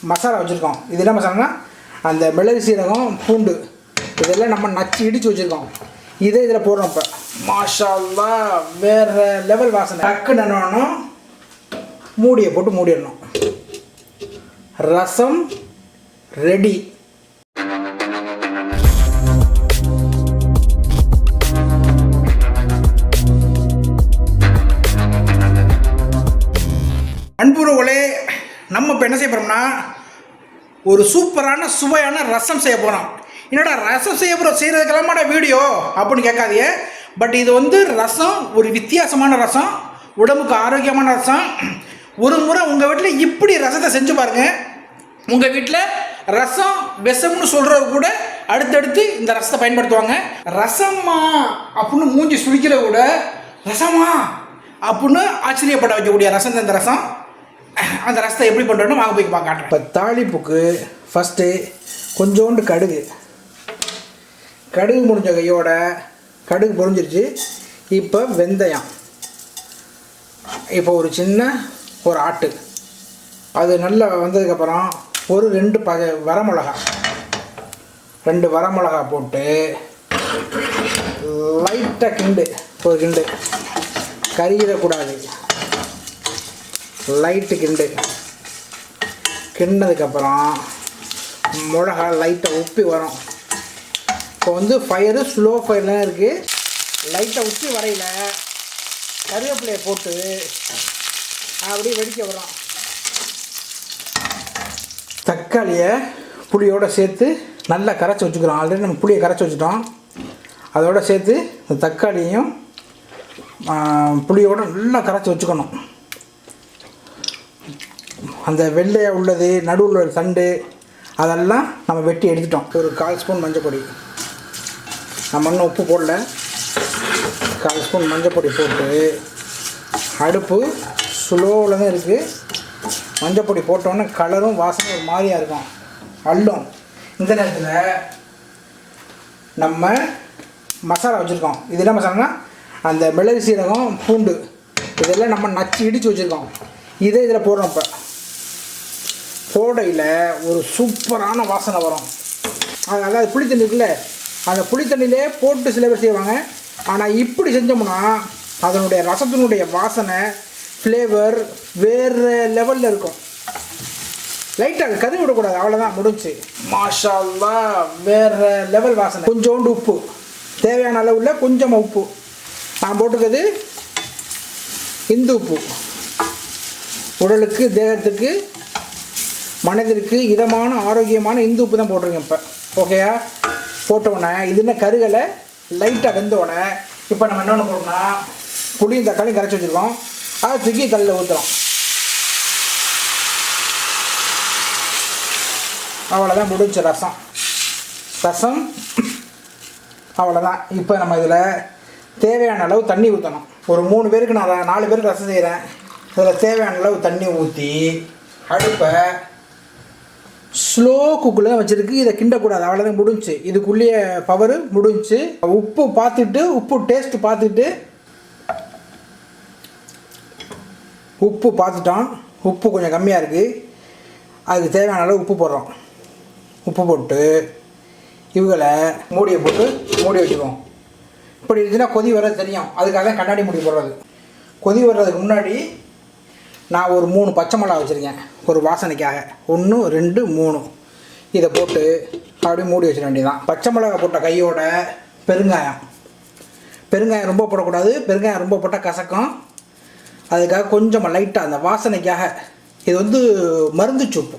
மசாலா வச்சுருக்கோம். இது என்ன மசாலானா அந்த மிளகு சீரகம் பூண்டு. இதெல்லாம் நம்ம நச்சு இடித்து வச்சுருக்கோம். இதே இதில் போடுறோம் இப்போ. மாஷால்லா வேறு லெவல் வாசனை. டக்குன்னு என்னன்னா மூடியை போட்டு மூடிடணும். ரசம் ரெடி அன்புறவுகளே நம்ம இப்போ என்ன செய்ய போகிறோம்னா ஒரு சூப்பரான சுவையான ரசம் செய்ய போகிறோம் என்னடா ரசம் செய்ய போகிற செய்கிறதுக்கெல்லாமாட வீடியோ? அப்படின்னு கேட்காதியே பட் இது வந்து ரசம் ஒரு வித்தியாசமான ரசம் உடம்புக்கு ஆரோக்கியமான ரசம். ஒரு முறை உங்கள் வீட்டில் இப்படி ரசத்தை செஞ்சு பாருங்கள் உங்கள் வீட்டில் ரசம் விஷம்னு சொல்கிறவங்க கூட அடுத்தடுத்து இந்த ரசத்தை பயன்படுத்துவாங்க. ரசம்மா அப்படின்னு மூஞ்சி சுழிக்கிற கூட ரசமா அப்படின்னு ஆச்சரியப்பட வைக்கக்கூடிய ரசம் தான் இந்த ரசம். அந்த ரசத்தை எப்படி பண்ணுறோன்னு வாங்க போய் காட்டுறேன். இப்போ தாளிப்புக்கு ஃபஸ்ட்டு கொஞ்சோண்டு கடுகு. கடுகு முடிஞ்ச கையோட கடுகு பொறிஞ்சிருச்சு இப்போ வெந்தயம். இப்போ ஒரு சின்ன ஒரு ஆட்டு. அது நல்லா வந்ததுக்கப்புறம் ஒரு ரெண்டு ப வரமிளகா. ரெண்டு வரமிளகா போட்டு லைட்டாக கிண்டு. ஒரு கிண்டு. கறியிடக்கூடாது லைட்டு கிண்டு. கிண்டதுக்கப்புறம் மிளகா லைட்டாக உப்பி வரும். இப்போ வந்து ஃபயரு ஸ்லோ ஃபயர்லாம் இருக்குது லைட்டாக உப்பி வரையில் கருவேப்பிலையை போட்டு அப்படியே வெடிக்க வரும் தக்காளியை புளியோடு சேர்த்து நல்லா கரைச்சி வச்சுக்கிறோம். ஆல்ரெடி நம்ம புளியை கரைச்சி வச்சுட்டோம். அதோட சேர்த்து இந்த தக்காளியையும் புளியோடு நல்லா கரைச்சி வச்சுக்கணும். அந்த வெள்ளையாக உள்ளது நடுவில் உள்ள தண்டு அதெல்லாம் நம்ம வெட்டி எடுத்துட்டோம். ஒரு கால் ஸ்பூன் மஞ்சள் பொடி. நம்ம இன்னும் உப்பு போடல. கால் ஸ்பூன் மஞ்சள் பொடி போட்டு அடுப்பு ஸ்லோவில் தான் இருக்குது மஞ்சள் பொடி போட்டோன்னே கலரும் வாசனை ஒரு மாதிரியாக இருக்கும். அள்ளும். இந்த நேரத்தில் நம்ம மசாலா வச்சுருக்கோம். இது என்ன மசாலானா அந்த மிளகு சீரகம் பூண்டு இதெல்லாம் நம்ம நச்சு இடித்து வச்சுருக்கோம். இதே இதில் போடுறோம் இப்போ. கோடையில் ஒரு சூப்பரான வாசனை வரும். அது புளித்தண்ணி இருக்குல்ல அந்த புளித்தண்ணிலே போட்டு சில பேர் செய்வாங்க. ஆனால் இப்படி செஞ்சோம்னா அதனுடைய ரசத்தினுடைய வாசனை ஃப்ளேவர் வேறு லெவலில் இருக்கும். லைட்டாக கறி விடக்கூடாது அவ்வளோதான் முடிஞ்சு. மாஷால்லா வேறு லெவல் வாசனை. கொஞ்சோண்டு உப்பு. தேவையான அளவில் கொஞ்சமாக உப்பு. நான் போட்டுக்கிறது இந்து உப்பு. உடலுக்கு தேகத்துக்கு மனதிற்கு இதமான ஆரோக்கியமான இந்து உப்பு தான் போட்டிருக்கேன் இப்போ. ஓகேயா போட்டோடனே இது என்ன கருகலை? லைட்டாக வெந்தோடனே இப்போ நம்ம என்னென்ன போடணும்னா புளியும் தக்காளியும் கரைச்சி வச்சுருக்கோம். அதை தூக்கி கல்லில் ஊற்றுறோம் அவ்வளோதான் முடிஞ்ச ரசம். ரசம் அவ்வளோதான் இப்போ நம்ம இதில் தேவையான அளவு தண்ணி ஊற்றணும் ஒரு மூணு பேருக்கு நான் நாலு பேருக்கு ரசம் செய்கிறேன் இதில் தேவையான அளவு தண்ணி ஊற்றி அடுப்பை ஸ்லோ குக்கில் தான் வச்சுருக்கு. இதை கிண்டக்கூடாது. அவ்வளோதான் முடிஞ்சுச்சு. இதுக்குள்ளேயே பவர் முடிஞ்சுச்சு. உப்பு பார்த்துட்டு உப்பு டேஸ்ட்டு பார்த்துட்டு உப்பு பார்த்துட்டோம் உப்பு கொஞ்சம் கம்மியாக இருக்குது அதுக்கு தேவையான அளவு உப்பு போடுறோம். உப்பு போட்டு இவங்களை மூடியை போட்டு மூடி வச்சுக்குவோம். இப்படி இருந்துச்சுன்னா கொதி வர்றது தெரியும். அதுக்காக தான் கண்ணாடி மூடி போடுறது. கொதி வர்றதுக்கு முன்னாடி நான் ஒரு மூணு பச்சை மிளகா வச்சுருக்கேன் ஒரு வாசனைக்காக. ஒன்று ரெண்டு மூணு. இதை போட்டு அப்படியே மூடி வச்சிட வேண்டியதான் பச்சை மிளகா போட்ட கையோட பெருங்காயம். பெருங்காயம் ரொம்ப போடக்கூடாது. பெருங்காயம் ரொம்ப போட்டால் கசக்கும். அதுக்காக கொஞ்சம் லைட்டாக அந்த வாசனைக்காக. இது வந்து மருந்து சூப்பு.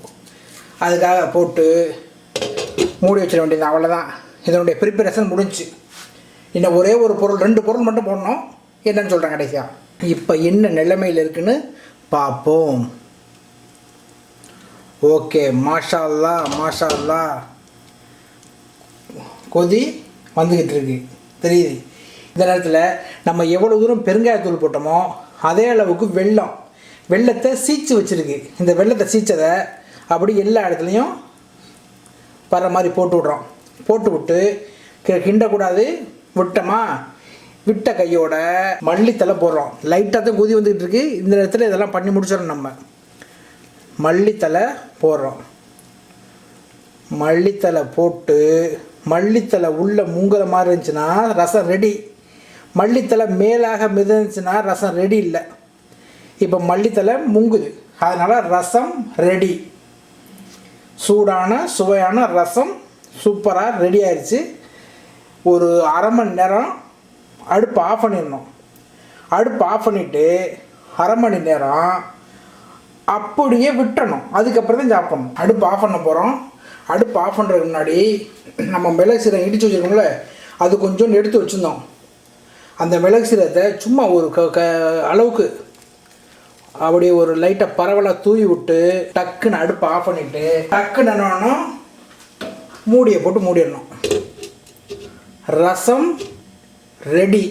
அதுக்காக போட்டு மூடி வச்சிட வேண்டியது அவ்வளோதான் இதனுடைய ப்ரிப்பரேஷன் முடிஞ்சுச்சு இன்னும் ஒரே ஒரு பொருள் ரெண்டு பொருள் மட்டும் போடணும். என்னன்னு சொல்கிறேன் கடைசியாக இப்போ என்ன நிலைமையில் இருக்குன்னு பார்ப்போம். ஓகே மாஷா மாஷால்லா. மாஷா கொதி வந்துக்கிட்டு இருக்கு. தெரியுது. இந்த நேரத்தில் நம்ம எவ்வளோ தூரம் பெருங்காயத்தூள் போட்டோமோ அதே அளவுக்கு வெள்ளம் வெள்ளத்தை சீச்சு வச்சுருக்கு. இந்த வெள்ளத்தை சீச்சதை அப்படி எல்லா இடத்துலையும் வர்ற மாதிரி போட்டு விட்றோம். போட்டு விட்டு கி- கிண்டக்கூடாது. விட்டோமா? விட்ட கையோட மல்லித்தலை போடுறோம். லைட்டாக தான் கொதி வந்துக்கிட்டு இருக்கு. இந்த நேரத்தில் இதெல்லாம் பண்ணி முடிச்சிடணும் நம்ம. மல்லித்தலை போடுறோம். மல்லித்தலை போட்டு மல்லித்தலை உள்ள முங்குற மாதிரி இருந்துச்சுன்னா ரசம் ரெடி மல்லித்தலை மேலாக மிதந்துச்சுன்னா ரசம் ரெடி இல்லை. இப்போ மல்லித்தலை முங்குது. அதனால் ரசம் ரெடி சூடான சுவையான ரசம் சூப்பராக ரெடி ஆயிடுச்சு ஒரு அரை மணி நேரம் அடுப்பு ஆஃப் பண்ணிடணும். அடுப்பு ஆஃப் பண்ணிவிட்டு அரை மணி நேரம் அப்படியே விட்டணும். அதுக்கப்புறம் தான் சாப்பிடணும். அடுப்பு ஆஃப் பண்ண போகிறோம் அடுப்பு ஆஃப் பண்ணுறதுக்கு முன்னாடி நம்ம மிளகு சீரகம் இடித்து வச்சுருக்கோம்ல அது கொஞ்சம் எடுத்து வச்சுருந்தோம். அந்த மிளகு சீரகத்தை சும்மா ஒரு க க அளவுக்கு அப்படியே ஒரு லைட்டாக பரவலாக தூவி விட்டு டக்குன்னு அடுப்பு ஆஃப் பண்ணிவிட்டு டக்குன்னு என்னன்னா மூடியை போட்டு மூடிடணும். ரசம் ரெடி